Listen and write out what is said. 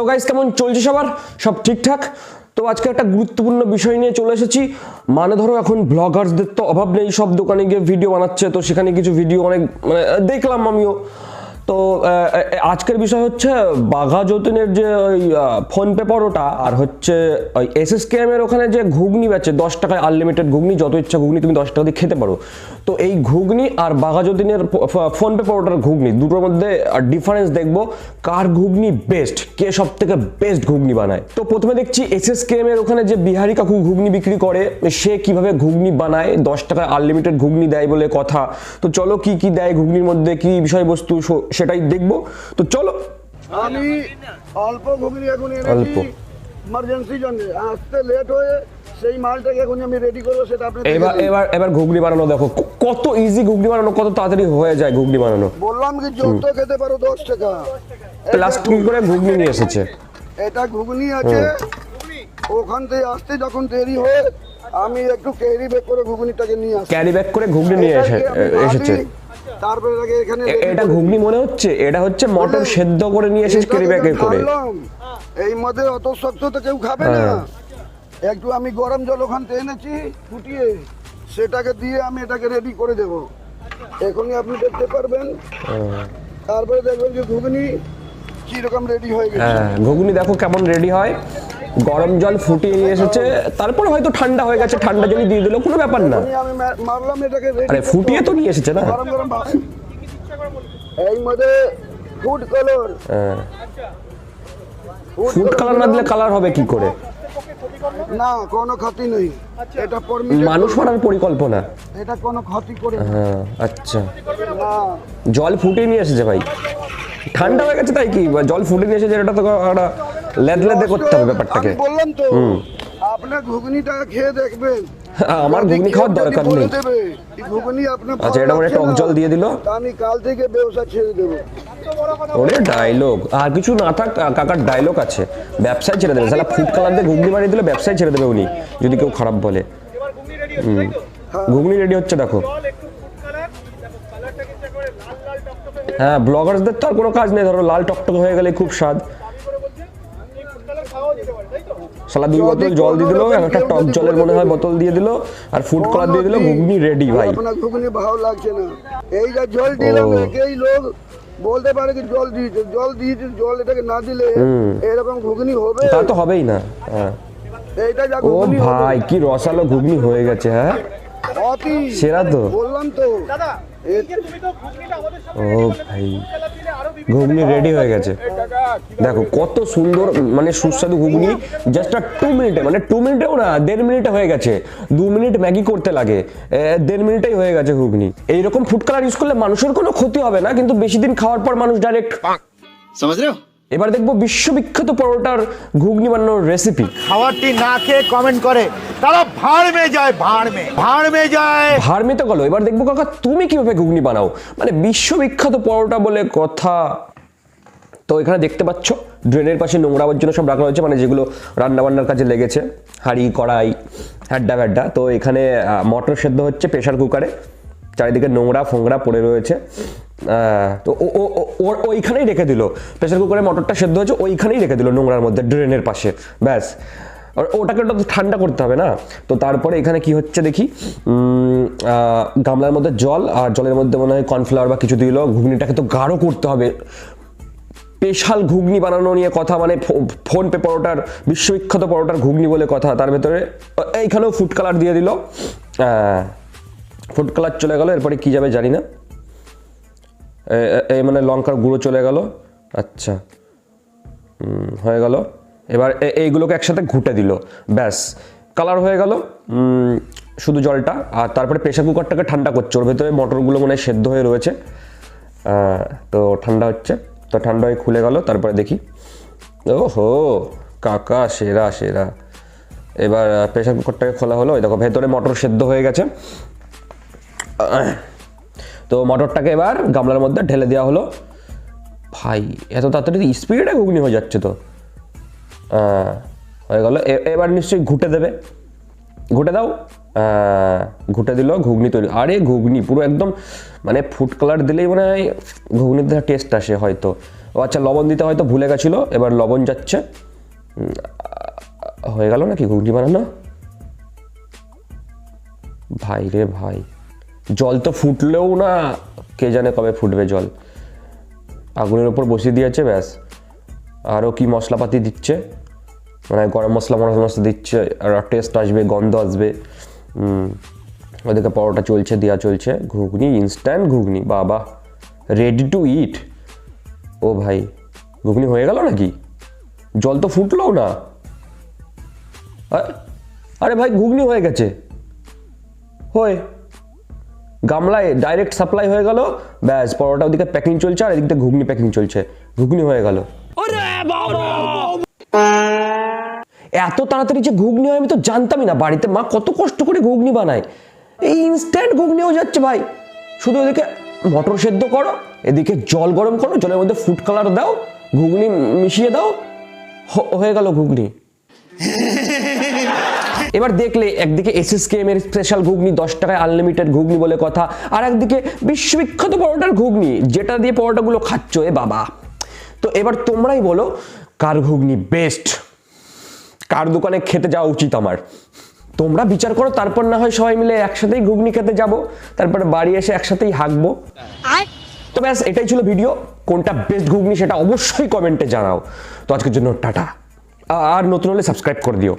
তো গাইস কেমন চলছে সবার? সব ঠিকঠাক? তো আজকে একটা গুরুত্বপূর্ণ বিষয় নিয়ে চলে এসেছি। মানে ধরো এখন ব্লগার্সদের তো অভাব নেই, সব দোকানে গিয়ে ভিডিও বানাচ্ছে, তো সেখানে কিছু ভিডিও অনেক মানে দেখলাম আমিও। তো আজকের বিষয় হচ্ছে বাঘা যতীনের যে ওই ফোন পে পরোটা আর হচ্ছে ওই এস এস এর ওখানে যে ঘুগনি বেচে, দশ টাকায় আনলিমিটেড ঘুগনি, যত ইচ্ছা ঘুগনি তুমি দশ টাকা দিয়ে খেতে পারো। তো এই ঘুগনি আর বাঘা যতীনের ফোন পে পরোটার ঘুগনি, দুটোর মধ্যে ডিফারেন্স দেখব কার ঘুগনি বেস্ট কে সব থেকে বেস্ট ঘুগনি বানায়। তো প্রথমে দেখছি এস এস এর ওখানে যে বিহারি কাকু ঘুগনি বিক্রি করে, সে কীভাবে ঘুগনি বানায়, দশ টাকায় আনলিমিটেড ঘুগনি দেয় বলে কথা। তো চলো কি কি দেয় ঘুগনির মধ্যে, কি বিষয়বস্তু সেটাই দেখব। তো চলো। আমি অল্প ঘুগনি এখন অল্প। এনেছি ইমার্জেন্সি জন্য। আসতে লেট হয়ে সেই মালটাকে এখন আমি রেডি করব সেটা আপনি এবার এবার এবার ঘুগনি বানানো দেখো। কত ইজি ঘুগনি বানানো কত তাড়াতাড়ি হয়ে যায় ঘুগনি বানানো। বললাম কি যত খেতে পারো দশ টাকা। প্লাস্টিক করে ঘুগনি নিয়ে এসেছে? এটা ঘুগনি আছে। ওখান থেকে আসতে যখন দেরি হয়ে আমি একটু ক্যারি ব্যাগ করে ঘুগনিটাকে নিয়ে আসি। ক্যারি ব্যাগ করে ঘুগনি নিয়ে এসে এসেছে। তারপরে এটাকে এখানে এটা ঘুগনি মনে হচ্ছে? এটা হচ্ছে মটর সেদ্ধ করে নিয়ে এসেছে এটাকে করে এই মধ্যে অত শক্ত তো কেউ খাবে না। হ্যাঁ। একটু আমি গরম জল ওখান থেকে এনেছি ফুটিয়ে সেটাকে দিয়ে আমি এটাকে রেডি করে দেব। এখনই আপনি দেখতে পারবেন। তারপরে দেখবেন যে ঘুগনি কীরকম রেডি হয়ে গেছে। হ্যাঁ ঘুগনি দেখো কেমন রেডি হয়। গরম জল ফুটিয়ে নিয়ে এসেছে তারপর হয়তো ঠান্ডা হয়ে গেছে ঠান্ডা জলই দিয়ে দিল কোনো ব্যাপার না। মারলাম এটাকে আরে ফুটিয়ে তো নিয়ে এসেছে না? গরম গরম এই মধ্যে ফুড কালার হ্যাঁ। ফুড কালার না দিলে কালার হবে কি করে? না কোনো ক্ষতি নেই। এটা মানুষ মারার পরিকল্পনা। এটা কোনো ক্ষতি করে হ্যাঁ আচ্ছা। জল ফুটিয়ে নিয়ে এসেছে ভাই। ঠান্ডা হয়ে গেছে তাই কি? জল ফুটিয়ে নিয়ে এসেছে এটা তো একটা লেদ লেদে করতে হবে ব্যাপারটাকে। বললাম তো আপনার ঘুগনিটা খেয়ে দেখবেন। আমার ঘুগনি খাওয়ার দরকার নেই। ঘুগনি আপনার আচ্ছা, এটা মানে টক জল দিয়ে দিল? আমি কাল থেকে ব্যবসা ছেড়ে দেবো। ওরে ডায়লগ আর কিছু না থাক কাকার ডায়লগ আছে। ব্যবসায় ছেড়ে দেবে। সালা ফুড কালার দিয়ে ঘুগনি বানিয়ে দিলে ব্যবসায় ছেড়ে দেবে উনি যদি কেউ খারাপ বলে। ঘুগনি রেডি হচ্ছে দেখো। হ্যাঁ ব্লগার্সদের তো আর কোনো কাজ নেই। ধরো লাল টকটক হয়ে গেলে খুব স্বাদ। সালা দুই বোতল জল দিয়ে দিল একটা টক জলের মনে হয় বোতল দিয়ে দিল আর ফুড কালার দিয়ে দিল ঘুগনি রেডি ভাই। আপনার ঘুগনি ভালো লাগছে না। এই যে জল দিলাম ও। একেই লোক বলতে পারে কি জল দিয়েছে জল দিয়েছে জল এটাকে না দিলে এরকম ঘুগনি হবে? তা তো হবেই না হ্যাঁ। এইটা যা ও ভাই কি রসালো ঘুগনি হয়ে গেছে হ্যাঁ? দেখো কত সুন্দর মানে সুস্বাদু ঘুগনি। জাস্ট আর টু মিনিটে মানে টু মিনিটেও না দেড় মিনিটে হয়ে গেছে। দু মিনিট ম্যাগি করতে লাগে। দেড় মিনিটেই হয়ে গেছে ঘুগনি। এইরকম ফুড কালার ইউজ করলে মানুষের কোনো ক্ষতি হবে না কিন্তু বেশি দিন খাওয়ার পর মানুষ ডাইরেক্ট এবার দেখব বিশ্ববিখ্যাত পরোটার ঘুগনি বানানোর রেসিপি খাওয়ারটি না খেয়ে কমেন্ট করে। তারা ভাড় মে যায় ভাড় মে ভাড় মে যায় হারমিতে গেল। এবার দেখব কাকা, তুমি কীভাবে ঘুগনি বানাও? মানে বিশ্ববিখ্যাত পরোটা বলে কথা। তো এখানে দেখতে পাচ্ছ, ড্রেনের পাশে নোংরা আবর্জনা সব রাখা হয়েছে মানে যেগুলো রান্না বান্নার কাজে লেগেছে। হাঁড়ি, কড়াই হ্যাড্ডা ভ্যাড্ডা তো এখানে মটর সেদ্ধ হচ্ছে প্রেশার কুকারে। চারিদিকে নোংরা ফোংরা পড়ে রয়েছে। তো ও- ওর ওইখানেই রেখে দিল। প্রেশার কুকারে মটরটা সেদ্ধ হয়েছে, ওইখানেই রেখে দিল নোংরার মধ্যে, ড্রেনের পাশে। ব্যাস। আর ওটাকে ওটা তো ঠান্ডা করতে হবে না। তো তারপরে এখানে কি হচ্ছে দেখি? গামলার মধ্যে জল আর জলের মধ্যে মনে হয় কর্নফ্লাওয়ার বা কিছু দিল। ঘুগনিটাকে তো গাঢ় করতে হবে। স্পেশাল ঘুগনি বানানো নিয়ে কথা মানে ফোন পে পরোটার, বিশ্ববিখ্যাত পরোটার ঘুগনি বলে কথা। তার ভেতরে এইখানেও ফুড কালার দিয়ে দিল। ফুড কালার চলে গেল, এরপরে কি যাবে জানি না। এই মানে লঙ্কার গুঁড়ো চলে গেল। আচ্ছা। হয়ে গেল। এবার এইগুলোকে একসাথে ঘুটে দিল। ব্যাস। কালার হয়ে গেল শুধু জলটা, আর তারপরে প্রেশার কুকারটাকে ঠান্ডা করছে। ওর ভেতরে মটরগুলো মনে হয় সেদ্ধ হয়ে রয়েছে। তো ঠান্ডা হচ্ছে। তো ঠান্ডা হয়ে খুলে গেল, তারপরে দেখি। ও হো কাকা, সেরা সেরা। এবার প্রেশার কুকারটাকে খোলা হলো। ওই দেখো, ভেতরে মটর সেদ্ধ হয়ে গেছে। তো মটরটাকে এবার গামলার মধ্যে ঢেলে দেওয়া হলো। ভাই, এত তাড়াতাড়ি স্পিডে ঘুগনি হয়ে যাচ্ছে তো। হয়ে গেল। এবার নিশ্চয়ই ঘুটে দেবে। ঘুটে দাও। ঘুটে দিল, ঘুগনি তৈরি। আরে ঘুগনি, পুরো একদম মানে ফুড কালার দিলেই মনে ঘুগনির টেস্ট আসে হয়তো। ও আচ্ছা লবণ দিতে হয়তো ভুলে গেছিল, এবার লবণ যাচ্ছে। হয়ে গেল নাকি ঘুগনি বানানো? ভাই রে ভাই, জল তো ফুটলেও না, কে জানে কবে ফুটবে জল। আগুনের ওপর বসিয়ে দিয়েছে, ব্যাস। আরও কি মশলাপাতি দিচ্ছে? মানে গরম মশলা মশলা মশলা দিচ্ছে, আর টেস্ট আসবে, গন্ধ আসবে। ওদিকে পরোটা চলছে দেওয়া চলছে। ঘুগনি ইনস্ট্যান্ট ঘুগনি, বাবা। রেডি টু ইট ও ভাই, ঘুগনি হয়ে গেল নাকি? জল তো ফুটলো না। আরে ভাই, ঘুগনি হয়ে গেছে। হয়ে। গামলায় ডাইরেক্ট সাপ্লাই হয়ে গেল। ব্যাস, পরোটা ওদিকে প্যাকিং চলছে, আর এদিক ঘুগনি প্যাকিং চলছে। ঘুগনি হয়ে গেল। এত তাড়াতাড়ি যে ঘুগনি হয় আমি তো জানতামই না। বাড়িতে মা কত কষ্ট করে ঘুগনি বানায়। এই ইনস্ট্যান্ট ঘুগনি হয়ে যাচ্ছে ভাই। শুধু ওদিকে মটর সেদ্ধ করো এদিকে জল গরম করো জলের মধ্যে ফুড কালার দাও ঘুগনি মিশিয়ে দাও হয়ে গেল ঘুগনি। এবার দেখলে একদিকে এসএসকেএম এর স্পেশাল ঘুগনি দশ টাকায় আনলিমিটেড ঘুগনি বলে কথা আর একদিকে বিশ্ববিখ্যাত পরোটার ঘুগনি যেটা দিয়ে পরোটাগুলো খাচ্ছ এ বাবা। তো এবার তোমরাই বলো কার ঘুগনি বেস্ট কার দোকানে খেতে যাওয়া উচিত আমার? তোমরা বিচার করো তারপর না হয় সবাই মিলে একসাথেই ঘুগনি খেতে যাব তারপরে বাড়ি এসে একসাথেই হাঁকবো। তো ব্যাস এটাই ছিল ভিডিও কোনটা বেস্ট ঘুগনি সেটা অবশ্যই কমেন্টে জানাও। তো আজকের জন্য টাটা। আর নতুন হলে সাবস্ক্রাইব করে দিও।